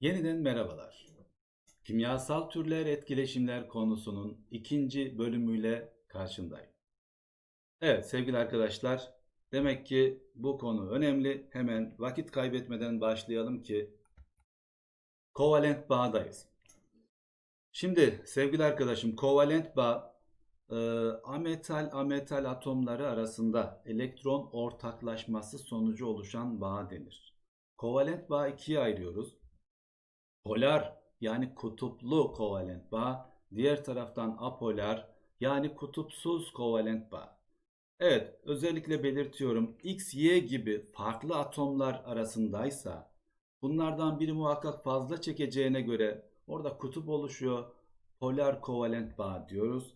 Yeniden merhabalar. Kimyasal türler etkileşimler konusunun ikinci bölümüyle karşındayım. Evet sevgili arkadaşlar, demek ki bu konu önemli. Hemen vakit kaybetmeden başlayalım ki kovalent bağdayız. Şimdi sevgili arkadaşım kovalent bağ e, ametal ametal atomları arasında elektron ortaklaşması sonucu oluşan bağ denir. Kovalent bağ ikiye ayırıyoruz. Polar yani kutuplu kovalent bağ, diğer taraftan apolar yani kutupsuz kovalent bağ. Evet, özellikle belirtiyorum. X, Y gibi farklı atomlar arasındaysa bunlardan biri muhakkak fazla çekeceğine göre orada kutup oluşuyor. Polar kovalent bağ diyoruz.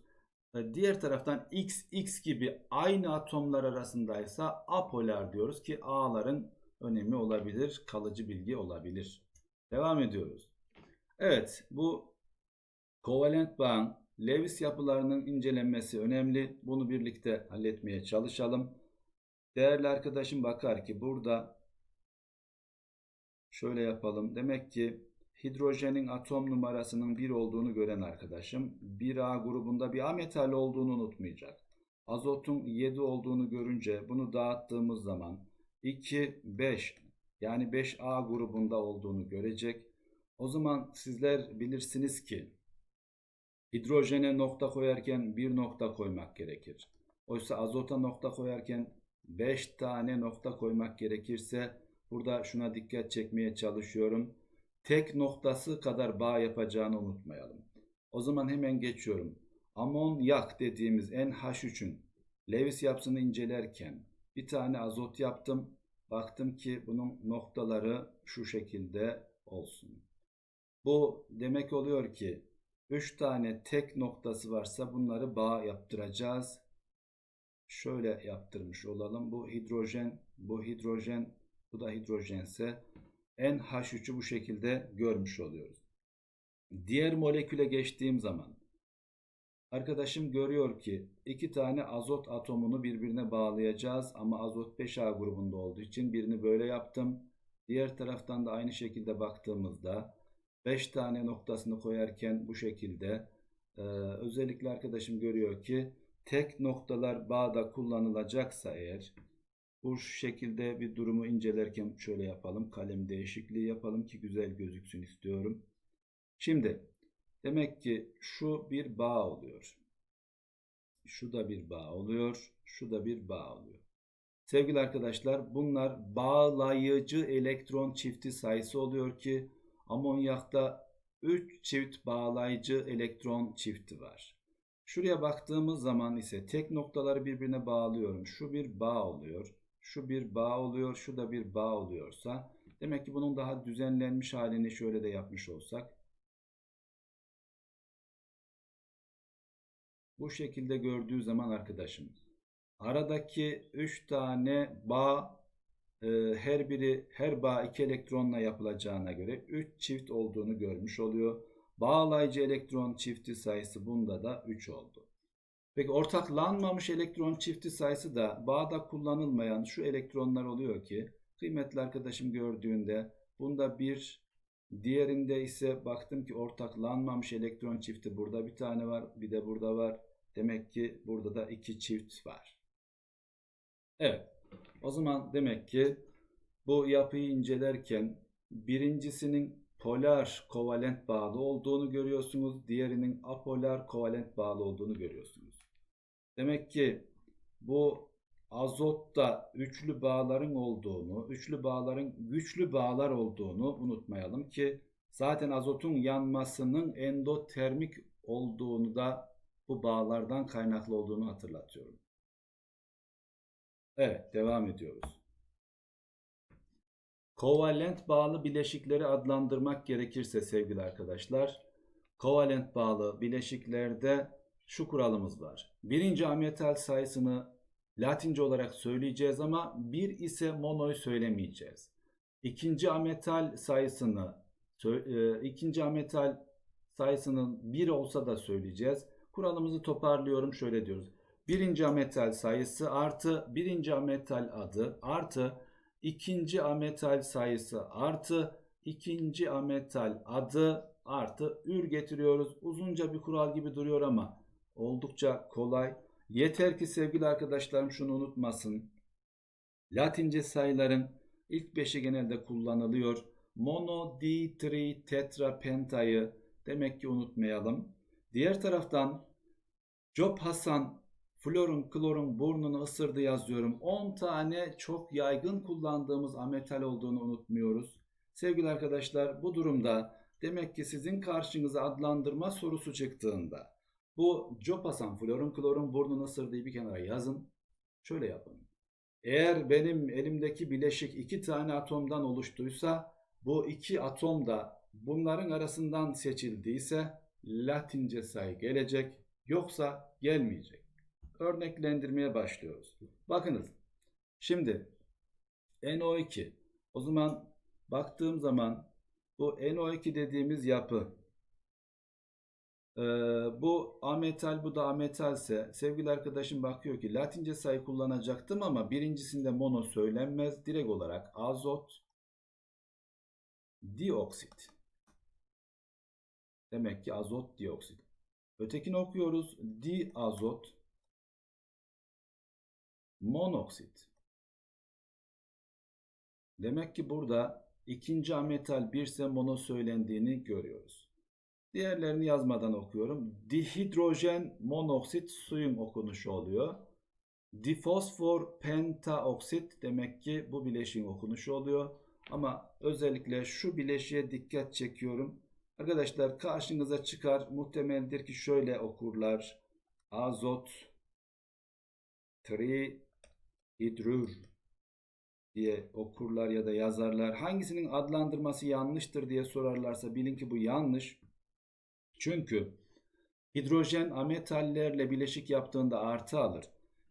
E, Diğer taraftan X, X gibi aynı atomlar arasındaysa apolar diyoruz ki A'ların önemi olabilir, kalıcı bilgi olabilir. Devam ediyoruz. Evet, bu kovalent bağın Lewis yapılarının incelenmesi önemli. Bunu birlikte halletmeye çalışalım. Değerli arkadaşım bakar ki burada şöyle yapalım. Demek ki hidrojenin atom numarasının 1 olduğunu gören arkadaşım 1A grubunda bir A metal olduğunu unutmayacak. Azotun 7 olduğunu görünce bunu dağıttığımız zaman 2, 5 yani 5A grubunda olduğunu görecek. O zaman sizler bilirsiniz ki hidrojene nokta koyarken bir nokta koymak gerekir. Oysa azota nokta koyarken 5 tane nokta koymak gerekirse burada şuna dikkat çekmeye çalışıyorum. Tek noktası kadar bağ yapacağını unutmayalım. O zaman hemen geçiyorum. Amonyak dediğimiz NH3'ün Lewis yapısını incelerken bir tane azot yaptım. Baktım ki bunun noktaları şu şekilde olsun. Bu demek oluyor ki 3 tane tek noktası varsa bunları bağ yaptıracağız. Şöyle yaptırmış olalım. Bu hidrojen, bu hidrojen, bu da hidrojense NH3'ü bu şekilde görmüş oluyoruz. Diğer moleküle geçtiğim zaman arkadaşım görüyor ki iki tane azot atomunu birbirine bağlayacağız ama azot 5A grubunda olduğu için birini böyle yaptım. Diğer taraftan da aynı şekilde baktığımızda 5 tane noktasını koyarken bu şekilde e, özellikle arkadaşım görüyor ki tek noktalar bağda kullanılacaksa eğer bu şekilde bir durumu incelerken şöyle yapalım. Kalem değişikliği yapalım ki güzel gözüksün istiyorum. Şimdi demek ki şu bir bağ oluyor. Şu da bir bağ oluyor. Şu da bir bağ oluyor. Sevgili arkadaşlar bunlar bağlayıcı elektron çifti sayısı oluyor ki amonyakta 3 çift bağlayıcı elektron çifti var. Şuraya baktığımız zaman ise tek noktaları birbirine bağlıyorum. Şu bir bağ oluyor. Şu bir bağ oluyor. Şu da bir bağ oluyorsa demek ki bunun daha düzenlenmiş halini şöyle de yapmış olsak bu şekilde gördüğü zaman arkadaşım aradaki 3 tane bağ e, her biri her bağ 2 elektronla yapılacağına göre 3 çift olduğunu görmüş oluyor. Bağlayıcı elektron çifti sayısı bunda da 3 oldu. Peki ortaklanmamış elektron çifti sayısı da bağda kullanılmayan şu elektronlar oluyor ki kıymetli arkadaşım gördüğünde bunda bir diğerinde ise baktım ki ortaklanmamış elektron çifti burada bir tane var bir de burada var. Demek ki burada da iki çift var. Evet. O zaman demek ki bu yapıyı incelerken birincisinin polar kovalent bağlı olduğunu görüyorsunuz. Diğerinin apolar kovalent bağlı olduğunu görüyorsunuz. Demek ki bu azotta üçlü bağların olduğunu, üçlü bağların güçlü bağlar olduğunu unutmayalım ki zaten azotun yanmasının endotermik olduğunu da bu bağlardan kaynaklı olduğunu hatırlatıyorum. Evet, devam ediyoruz. Kovalent bağlı bileşikleri adlandırmak gerekirse sevgili arkadaşlar, kovalent bağlı bileşiklerde şu kuralımız var. Birinci ametal sayısını Latince olarak söyleyeceğiz ama bir ise monoyu söylemeyeceğiz. İkinci ametal sayısını e, ikinci ametal sayısının bir olsa da söyleyeceğiz. Kuralımızı toparlıyorum şöyle diyoruz. Birinci ametal sayısı artı birinci ametal adı artı ikinci ametal sayısı artı ikinci ametal adı artı ür getiriyoruz. Uzunca bir kural gibi duruyor ama oldukça kolay. Yeter ki sevgili arkadaşlarım şunu unutmasın. Latince sayıların ilk beşi genelde kullanılıyor. Mono, di, tri, tetra, pentayı demek ki unutmayalım. Diğer taraftan Job Hasan florun klorun burnunu ısırdı yazıyorum. 10 tane çok yaygın kullandığımız ametal olduğunu unutmuyoruz. Sevgili arkadaşlar bu durumda demek ki sizin karşınıza adlandırma sorusu çıktığında bu Job Hasan florun klorun burnunu ısırdığı bir kenara yazın. Şöyle yapın. Eğer benim elimdeki bileşik iki tane atomdan oluştuysa bu iki atom da bunların arasından seçildiyse Latince sayı gelecek yoksa gelmeyecek. Örneklendirmeye başlıyoruz. Bakınız. Şimdi NO2 o zaman baktığım zaman bu NO2 dediğimiz yapı ee, bu ametal bu da ametalse sevgili arkadaşım bakıyor ki Latince sayı kullanacaktım ama birincisinde mono söylenmez. Direkt olarak azot dioksit. Demek ki azot dioksit. Ötekini okuyoruz. Diazot monoksit. Demek ki burada ikinci ametal bir ise mono söylendiğini görüyoruz. Diğerlerini yazmadan okuyorum. Dihidrojen monoksit suyun okunuşu oluyor. Difosfor pentaoksit demek ki bu bileşiğin okunuşu oluyor. Ama özellikle şu bileşiğe dikkat çekiyorum. Arkadaşlar karşınıza çıkar. Muhtemeldir ki şöyle okurlar. Azot trihidrür diye okurlar ya da yazarlar. Hangisinin adlandırması yanlıştır diye sorarlarsa bilin ki bu yanlış. Çünkü hidrojen ametallerle bileşik yaptığında artı alır.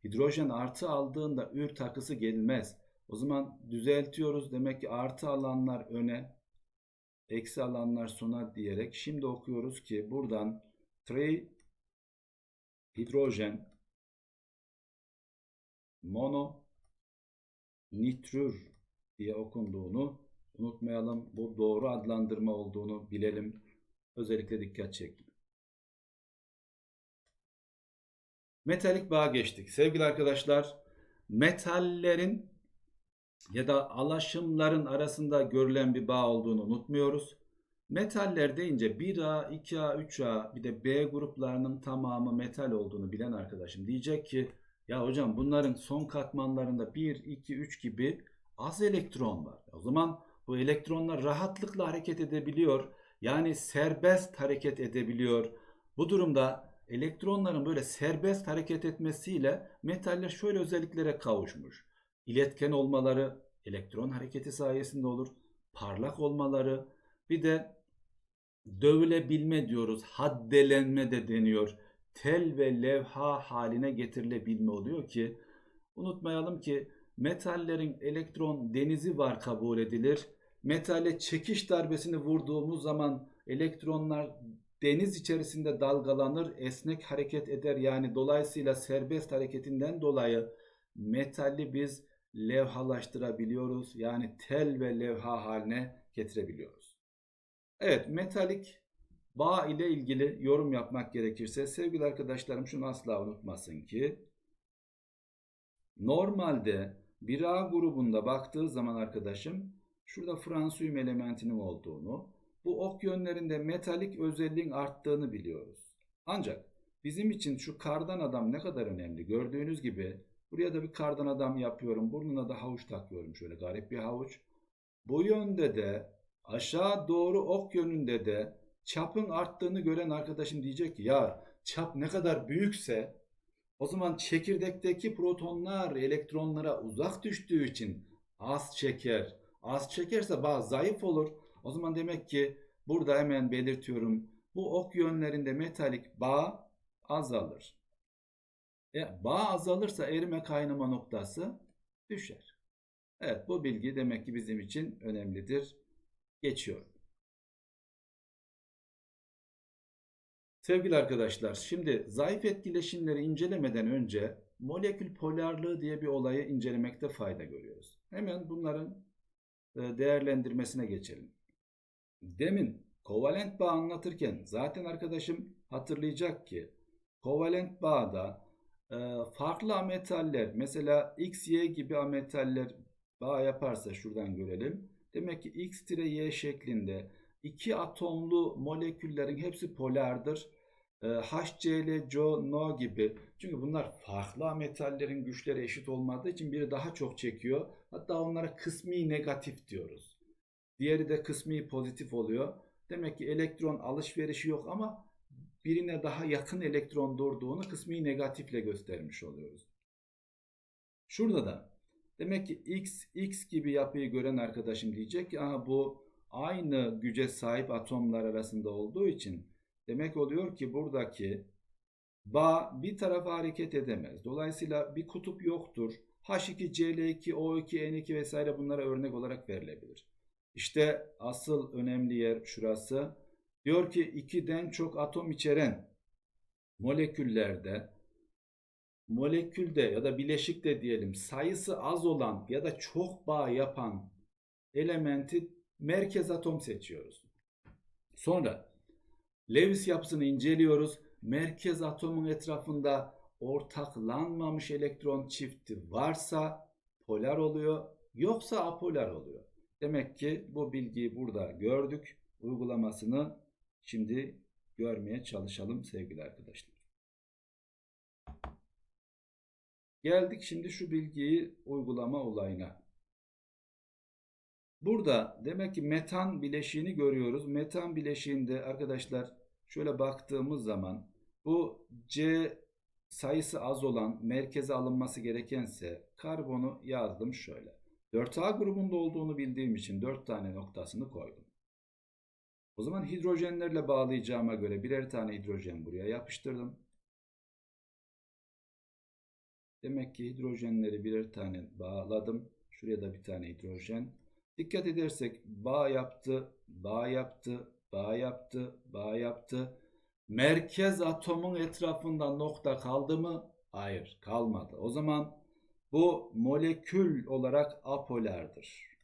Hidrojen artı aldığında ür takısı gelmez. O zaman düzeltiyoruz. Demek ki artı alanlar öne, eksi alanlar sona diyerek şimdi okuyoruz ki buradan tri hidrojen mono nitrür diye okunduğunu unutmayalım. Bu doğru adlandırma olduğunu bilelim. Özellikle dikkat çektim. Metalik bağ geçtik. Sevgili arkadaşlar, metallerin ya da alaşımların arasında görülen bir bağ olduğunu unutmuyoruz. Metaller deyince 1A, 2A, 3A bir de B gruplarının tamamı metal olduğunu bilen arkadaşım diyecek ki ya hocam bunların son katmanlarında 1, 2, 3 gibi az elektron var. O zaman bu elektronlar rahatlıkla hareket edebiliyor. Yani serbest hareket edebiliyor. Bu durumda elektronların böyle serbest hareket etmesiyle metaller şöyle özelliklere kavuşmuş. İletken olmaları elektron hareketi sayesinde olur. Parlak olmaları bir de dövülebilme diyoruz. Haddelenme de deniyor. Tel ve levha haline getirilebilme oluyor ki unutmayalım ki metallerin elektron denizi var kabul edilir. Metale çekiş darbesini vurduğumuz zaman elektronlar deniz içerisinde dalgalanır, esnek hareket eder. Yani dolayısıyla serbest hareketinden dolayı metali biz levhalaştırabiliyoruz. Yani tel ve levha haline getirebiliyoruz. Evet, metalik bağ ile ilgili yorum yapmak gerekirse sevgili arkadaşlarım şunu asla unutmasın ki normalde bir A grubunda baktığı zaman arkadaşım şurada fransiyum elementinin olduğunu, bu ok yönlerinde metalik özelliğin arttığını biliyoruz. Ancak bizim için şu kardan adam ne kadar önemli. Gördüğünüz gibi buraya da bir kardan adam yapıyorum. Burnuna da havuç takıyorum. Şöyle garip bir havuç. Bu yönde de aşağı doğru ok yönünde de çapın arttığını gören arkadaşım diyecek ki ya çap ne kadar büyükse o zaman çekirdekteki protonlar elektronlara uzak düştüğü için az çeker. Az çekerse bazı zayıf olur. O zaman demek ki burada hemen belirtiyorum. Bu ok yönlerinde metalik bağ azalır. E, bağ azalırsa erime kaynama noktası düşer. Evet bu bilgi demek ki bizim için önemlidir. Geçiyorum. Sevgili arkadaşlar, şimdi zayıf etkileşimleri incelemeden önce molekül polarlığı diye bir olayı incelemekte fayda görüyoruz. Hemen bunların değerlendirmesine geçelim. demin kovalent bağ anlatırken zaten arkadaşım hatırlayacak ki kovalent bağda e, farklı ametaller mesela X, Y gibi ametaller bağ yaparsa şuradan görelim. Demek ki X-Y şeklinde iki atomlu moleküllerin hepsi polardır. E, HCl, CO, NO gibi. Çünkü bunlar farklı ametallerin güçleri eşit olmadığı için biri daha çok çekiyor. Hatta onlara kısmi negatif diyoruz. Diğeri de kısmi pozitif oluyor. Demek ki elektron alışverişi yok ama birine daha yakın elektron durduğunu kısmi negatifle göstermiş oluyoruz. Şurada da demek ki X, X gibi yapıyı gören arkadaşım diyecek ki Aha, bu aynı güce sahip atomlar arasında olduğu için demek oluyor ki buradaki bağ bir tarafa hareket edemez. Dolayısıyla bir kutup yoktur. H2, Cl2, O2, N2 vesaire bunlara örnek olarak verilebilir. İşte asıl önemli yer şurası. Diyor ki ikiden çok atom içeren moleküllerde molekülde ya da bileşikte diyelim sayısı az olan ya da çok bağ yapan elementi merkez atom seçiyoruz. Sonra Lewis yapısını inceliyoruz. Merkez atomun etrafında ortaklanmamış elektron çifti varsa polar oluyor, yoksa apolar oluyor. Demek ki bu bilgiyi burada gördük. Uygulamasını şimdi görmeye çalışalım sevgili arkadaşlar. Geldik şimdi şu bilgiyi uygulama olayına. Burada demek ki metan bileşiğini görüyoruz. Metan bileşiğinde arkadaşlar şöyle baktığımız zaman bu C sayısı az olan merkeze alınması gerekense karbonu yazdım şöyle. 4A grubunda olduğunu bildiğim için 4 tane noktasını koydum. O zaman hidrojenlerle bağlayacağıma göre birer tane hidrojen buraya yapıştırdım. Demek ki hidrojenleri birer tane bağladım. Şuraya da bir tane hidrojen. Dikkat edersek bağ yaptı, bağ yaptı, bağ yaptı, bağ yaptı. Merkez atomun etrafında nokta kaldı mı? Hayır, kalmadı. O zaman bu molekül olarak apolardır.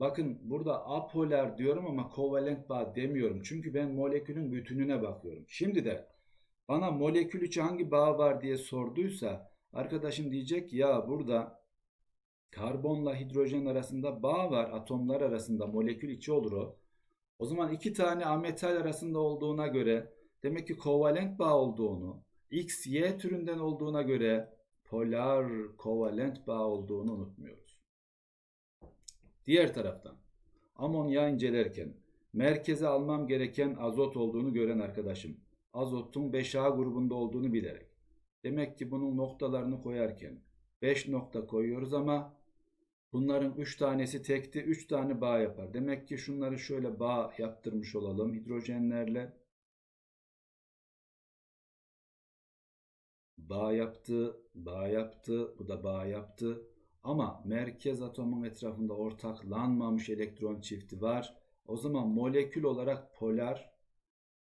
Bakın burada apolar diyorum ama kovalent bağ demiyorum. Çünkü ben molekülün bütününe bakıyorum. Şimdi de bana molekül içi hangi bağ var diye sorduysa arkadaşım diyecek ya burada karbonla hidrojen arasında bağ var. Atomlar arasında molekül içi olur o. O zaman iki tane ametal arasında olduğuna göre demek ki kovalent bağ olduğunu, X, Y türünden olduğuna göre polar kovalent bağ olduğunu unutmuyoruz. Diğer taraftan amonya incelerken merkeze almam gereken azot olduğunu gören arkadaşım azotun 5A grubunda olduğunu bilerek demek ki bunun noktalarını koyarken 5 nokta koyuyoruz ama bunların 3 tanesi tekti 3 tane bağ yapar. Demek ki şunları şöyle bağ yaptırmış olalım hidrojenlerle. Bağ yaptı, bağ yaptı, bu da bağ yaptı. Ama merkez atomun etrafında ortaklanmamış elektron çifti var. O zaman molekül olarak polar.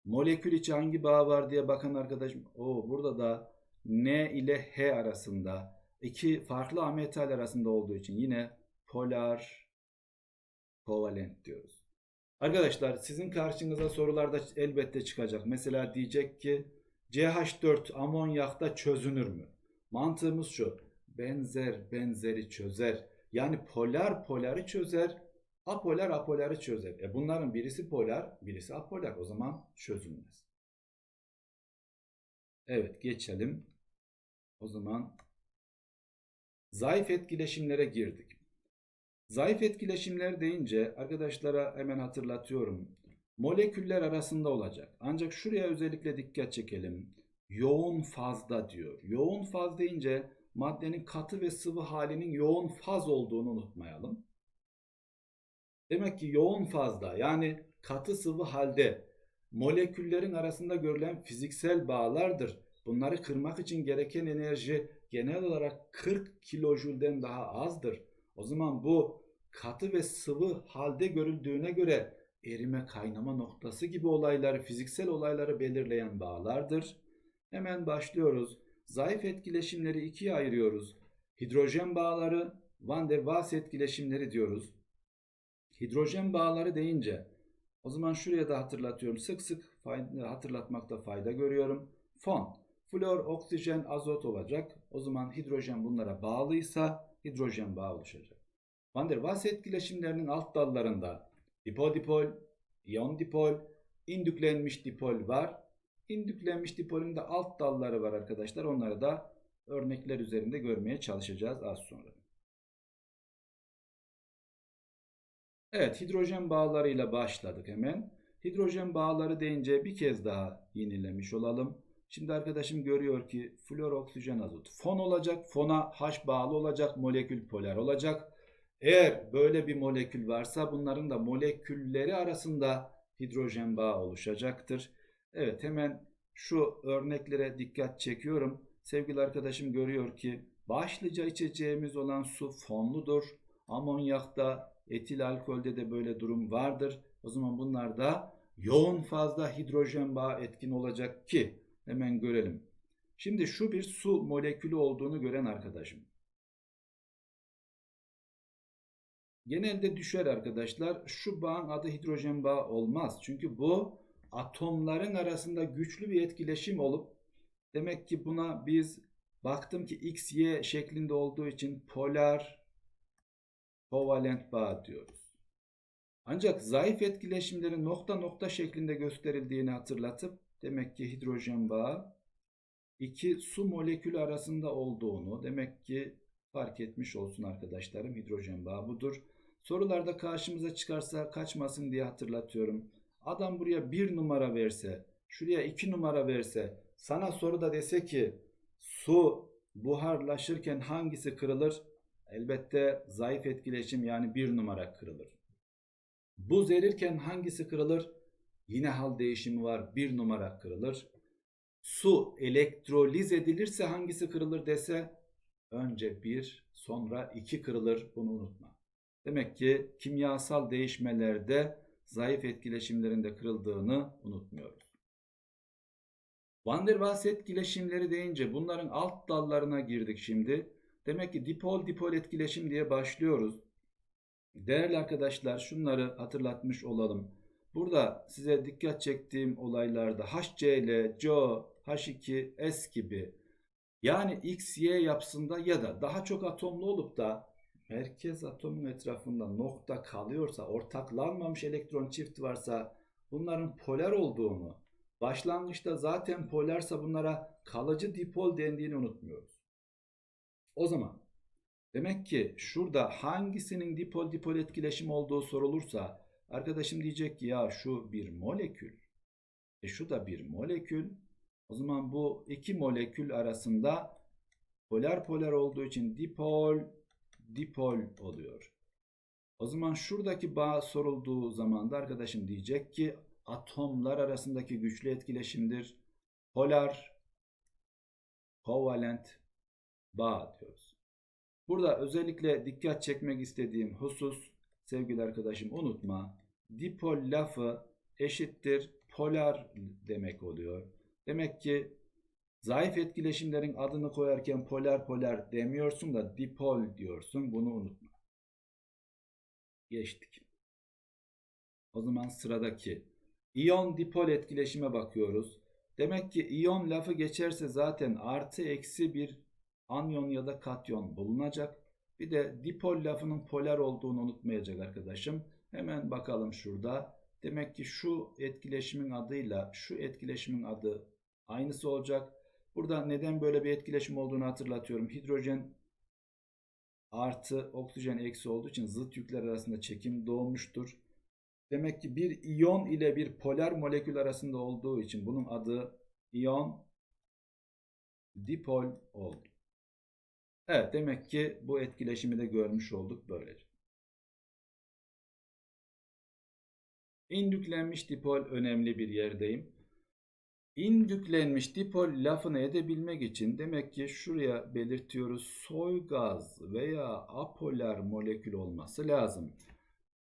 Molekül içi hangi bağ var diye bakan arkadaşım. O burada da N ile H arasında iki farklı ametal arasında olduğu için yine polar kovalent diyoruz. Arkadaşlar sizin karşınıza sorularda elbette çıkacak. Mesela diyecek ki CH4 amonyakta çözünür mü? Mantığımız şu. Benzer benzeri çözer. Yani polar poları çözer. Apolar apoları çözer. E bunların birisi polar, birisi apolar. O zaman çözülmez. Evet geçelim. O zaman zayıf etkileşimlere girdik. Zayıf etkileşimler deyince arkadaşlara hemen hatırlatıyorum. Moleküller arasında olacak. Ancak şuraya özellikle dikkat çekelim. Yoğun fazda diyor. Yoğun faz deyince maddenin katı ve sıvı halinin yoğun faz olduğunu unutmayalım. Demek ki yoğun fazda yani katı sıvı halde moleküllerin arasında görülen fiziksel bağlardır. Bunları kırmak için gereken enerji genel olarak 40 kilojülden daha azdır. O zaman bu katı ve sıvı halde görüldüğüne göre erime kaynama noktası gibi olayları, fiziksel olayları belirleyen bağlardır. Hemen başlıyoruz. Zayıf etkileşimleri ikiye ayırıyoruz. Hidrojen bağları, Van der Waals etkileşimleri diyoruz. Hidrojen bağları deyince o zaman şuraya da hatırlatıyorum. Sık sık hatırlatmakta fayda görüyorum. Fon, flor, oksijen, azot olacak. O zaman hidrojen bunlara bağlıysa hidrojen bağı oluşacak. Van der Waals etkileşimlerinin alt dallarında dipol dipol, iyon dipol, indüklenmiş dipol var. İndüklenmiş dipolün de alt dalları var arkadaşlar. Onları da örnekler üzerinde görmeye çalışacağız az sonra. Evet, hidrojen bağlarıyla başladık hemen. Hidrojen bağları deyince bir kez daha yenilemiş olalım. Şimdi arkadaşım görüyor ki flor, oksijen, azot. Fon olacak. Fona H bağlı olacak. Molekül polar olacak. Eğer böyle bir molekül varsa bunların da molekülleri arasında hidrojen bağı oluşacaktır. Evet hemen şu örneklere dikkat çekiyorum. Sevgili arkadaşım görüyor ki başlıca içeceğimiz olan su fonludur. Amonyakta, etil alkolde de böyle durum vardır. O zaman bunlarda yoğun fazla hidrojen bağı etkin olacak ki hemen görelim. Şimdi şu bir su molekülü olduğunu gören arkadaşım. Genelde düşer arkadaşlar. Şu bağın adı hidrojen bağı olmaz. Çünkü bu atomların arasında güçlü bir etkileşim olup demek ki buna biz baktım ki X, Y şeklinde olduğu için polar kovalent bağ diyoruz. Ancak zayıf etkileşimlerin nokta nokta şeklinde gösterildiğini hatırlatıp demek ki hidrojen bağı iki su molekülü arasında olduğunu demek ki fark etmiş olsun arkadaşlarım. Hidrojen bağı budur. Sorularda karşımıza çıkarsa kaçmasın diye hatırlatıyorum. Adam buraya bir numara verse, şuraya iki numara verse, sana soruda dese ki su buharlaşırken hangisi kırılır? Elbette zayıf etkileşim yani bir numara kırılır. Buz erirken hangisi kırılır? Yine hal değişimi var. Bir numara kırılır. Su elektroliz edilirse hangisi kırılır dese önce bir sonra iki kırılır. Bunu unutma. Demek ki kimyasal değişmelerde zayıf etkileşimlerinde kırıldığını unutmuyoruz. Van der Waals etkileşimleri deyince bunların alt dallarına girdik şimdi. Demek ki dipol dipol etkileşim diye başlıyoruz. Değerli arkadaşlar şunları hatırlatmış olalım. Burada size dikkat çektiğim olaylarda HCl, CO, H2, S gibi yani X, Y yapısında ya da daha çok atomlu olup da merkez atomun etrafında nokta kalıyorsa, ortaklanmamış elektron çift varsa bunların polar olduğunu, başlangıçta zaten polarsa bunlara kalıcı dipol dendiğini unutmuyoruz. O zaman demek ki şurada hangisinin dipol dipol etkileşim olduğu sorulursa arkadaşım diyecek ki ya şu bir molekül. E şu da bir molekül. O zaman bu iki molekül arasında polar polar olduğu için dipol dipol oluyor. O zaman şuradaki bağ sorulduğu zaman da arkadaşım diyecek ki atomlar arasındaki güçlü etkileşimdir. Polar kovalent bağ diyoruz. Burada özellikle dikkat çekmek istediğim husus sevgili arkadaşım unutma. Dipol lafı eşittir polar demek oluyor. Demek ki zayıf etkileşimlerin adını koyarken polar polar demiyorsun da dipol diyorsun. Bunu unutma. Geçtik. O zaman sıradaki iyon dipol etkileşime bakıyoruz. Demek ki iyon lafı geçerse zaten artı eksi bir anyon ya da katyon bulunacak. Bir de dipol lafının polar olduğunu unutmayacak arkadaşım. Hemen bakalım şurada. Demek ki şu etkileşimin adıyla şu etkileşimin adı aynısı olacak. Burada neden böyle bir etkileşim olduğunu hatırlatıyorum. Hidrojen artı oksijen eksi olduğu için zıt yükler arasında çekim doğmuştur. Demek ki bir iyon ile bir polar molekül arasında olduğu için bunun adı iyon dipol oldu. Evet demek ki bu etkileşimi de görmüş olduk böylece. İndüklenmiş dipol önemli bir yerdeyim. İndüklenmiş dipol lafını edebilmek için demek ki şuraya belirtiyoruz soy gaz veya apolar molekül olması lazım.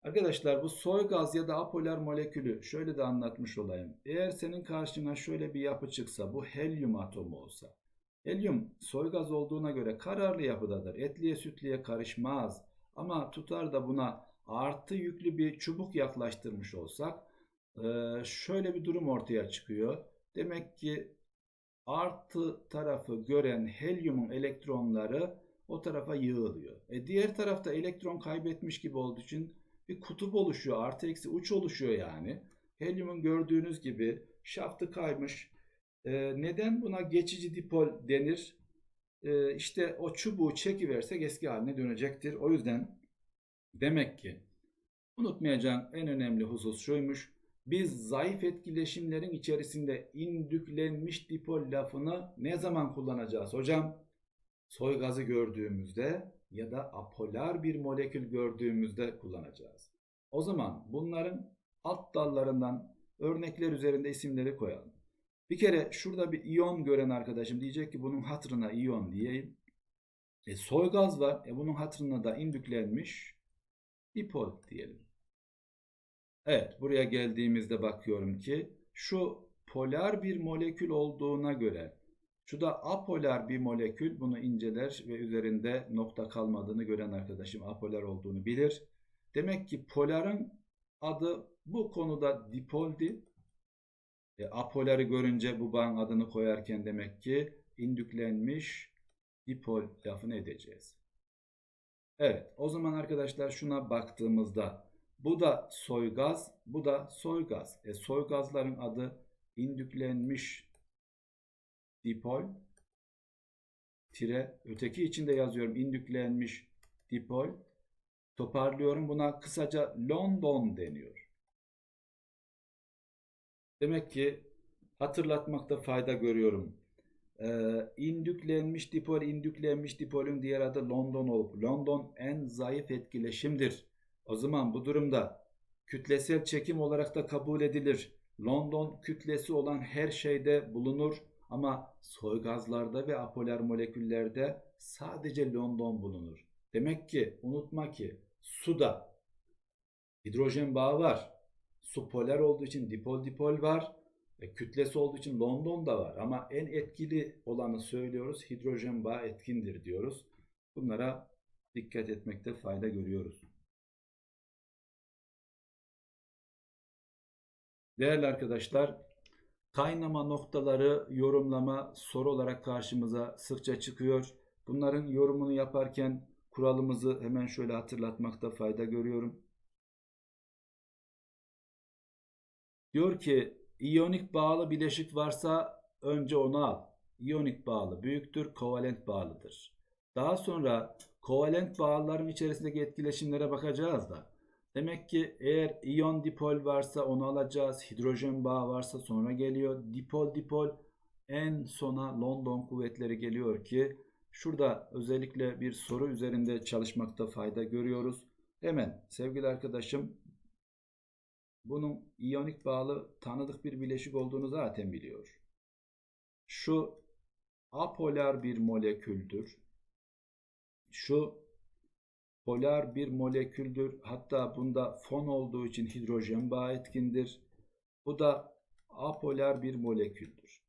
Arkadaşlar bu soy gaz ya da apolar molekülü şöyle de anlatmış olayım. Eğer senin karşına şöyle bir yapı çıksa bu helyum atomu olsa. Helyum soy gaz olduğuna göre kararlı yapıdadır. Etliye sütliye karışmaz. Ama tutar da buna artı yüklü bir çubuk yaklaştırmış olsak e, şöyle bir durum ortaya çıkıyor. Demek ki artı tarafı gören helyumun elektronları o tarafa yığılıyor. E diğer tarafta elektron kaybetmiş gibi olduğu için bir kutup oluşuyor. Artı eksi uç oluşuyor yani. Helyumun gördüğünüz gibi şaftı kaymış. E, neden buna geçici dipol denir? E, işte o çubuğu çekiversek eski haline dönecektir. O yüzden demek ki unutmayacağın en önemli husus şuymuş. Biz zayıf etkileşimlerin içerisinde indüklenmiş dipol lafını ne zaman kullanacağız hocam? Soy gazı gördüğümüzde ya da apolar bir molekül gördüğümüzde kullanacağız. O zaman bunların alt dallarından örnekler üzerinde isimleri koyalım. Bir kere şurada bir iyon gören arkadaşım diyecek ki bunun hatırına iyon diyeyim. E, soy gaz var. E, bunun hatırına da indüklenmiş dipol diyelim. Evet, buraya geldiğimizde bakıyorum ki şu polar bir molekül olduğuna göre şu da apolar bir molekül bunu inceler ve üzerinde nokta kalmadığını gören arkadaşım apolar olduğunu bilir. Demek ki poların adı bu konuda dipoldi. E, apoları görünce bu bağın adını koyarken demek ki indüklenmiş dipol lafını edeceğiz. Evet, o zaman arkadaşlar şuna baktığımızda bu da soy gaz, bu da soy gaz. E, soy gazların adı indüklenmiş dipol tire öteki içinde yazıyorum indüklenmiş dipol. Toparlıyorum buna kısaca London deniyor. Demek ki hatırlatmakta fayda görüyorum. Ee, indüklenmiş dipol, indüklenmiş dipolün diğer adı London olup London en zayıf etkileşimdir. O zaman bu durumda kütlesel çekim olarak da kabul edilir. London kütlesi olan her şeyde bulunur ama soy gazlarda ve apolar moleküllerde sadece London bulunur. Demek ki unutma ki suda hidrojen bağı var. Su polar olduğu için dipol dipol var. E, kütlesi olduğu için London da var. Ama en etkili olanı söylüyoruz. Hidrojen bağı etkindir diyoruz. Bunlara dikkat etmekte fayda görüyoruz. Değerli arkadaşlar, kaynama noktaları yorumlama soru olarak karşımıza sıkça çıkıyor. Bunların yorumunu yaparken kuralımızı hemen şöyle hatırlatmakta fayda görüyorum. Diyor ki iyonik bağlı bileşik varsa önce onu al. İyonik bağlı büyüktür, kovalent bağlıdır. Daha sonra kovalent bağlıların içerisindeki etkileşimlere bakacağız da. Demek ki eğer iyon dipol varsa onu alacağız. Hidrojen bağı varsa sonra geliyor. Dipol dipol en sona London kuvvetleri geliyor ki şurada özellikle bir soru üzerinde çalışmakta fayda görüyoruz. Hemen sevgili arkadaşım bunun iyonik bağlı tanıdık bir bileşik olduğunu zaten biliyor. Şu apolar bir moleküldür. Şu polar bir moleküldür. Hatta bunda fon olduğu için hidrojen bağı etkindir. Bu da apolar bir moleküldür.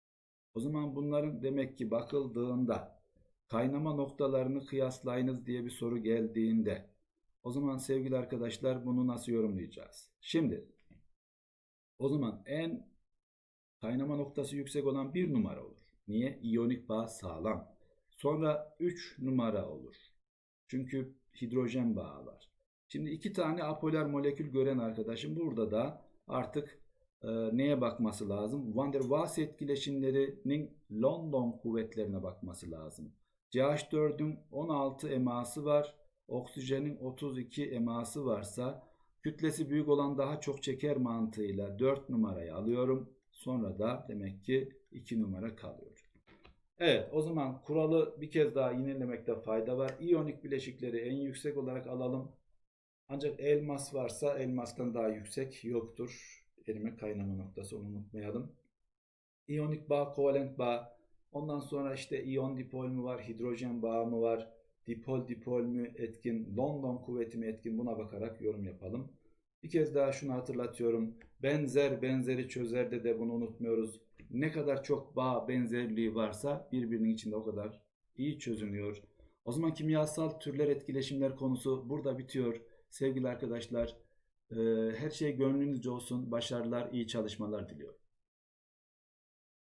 O zaman bunların demek ki bakıldığında kaynama noktalarını kıyaslayınız diye bir soru geldiğinde o zaman sevgili arkadaşlar bunu nasıl yorumlayacağız? Şimdi o zaman en kaynama noktası yüksek olan bir numara olur. Niye? İyonik bağ sağlam. Sonra 3 numara olur. Çünkü hidrojen bağı var. Şimdi iki tane apolar molekül gören arkadaşım burada da artık e, neye bakması lazım? Van der Waals etkileşimlerinin London kuvvetlerine bakması lazım. CH4'ün 16 eması var. Oksijenin 32 eması varsa kütlesi büyük olan daha çok çeker mantığıyla 4 numarayı alıyorum. Sonra da demek ki 2 numara kalıyor. Evet o zaman kuralı bir kez daha yenilemekte fayda var. İyonik bileşikleri en yüksek olarak alalım. Ancak elmas varsa elmastan daha yüksek yoktur. Elime kaynama noktası onu unutmayalım. İyonik bağ, kovalent bağ. Ondan sonra işte iyon dipol mü var, hidrojen bağı mı var, dipol dipol mü etkin, London kuvveti mi etkin buna bakarak yorum yapalım. Bir kez daha şunu hatırlatıyorum. Benzer benzeri çözerde de bunu unutmuyoruz ne kadar çok bağ benzerliği varsa birbirinin içinde o kadar iyi çözünüyor. O zaman kimyasal türler etkileşimler konusu burada bitiyor. Sevgili arkadaşlar, her şey gönlünüzce olsun. Başarılar, iyi çalışmalar diliyorum.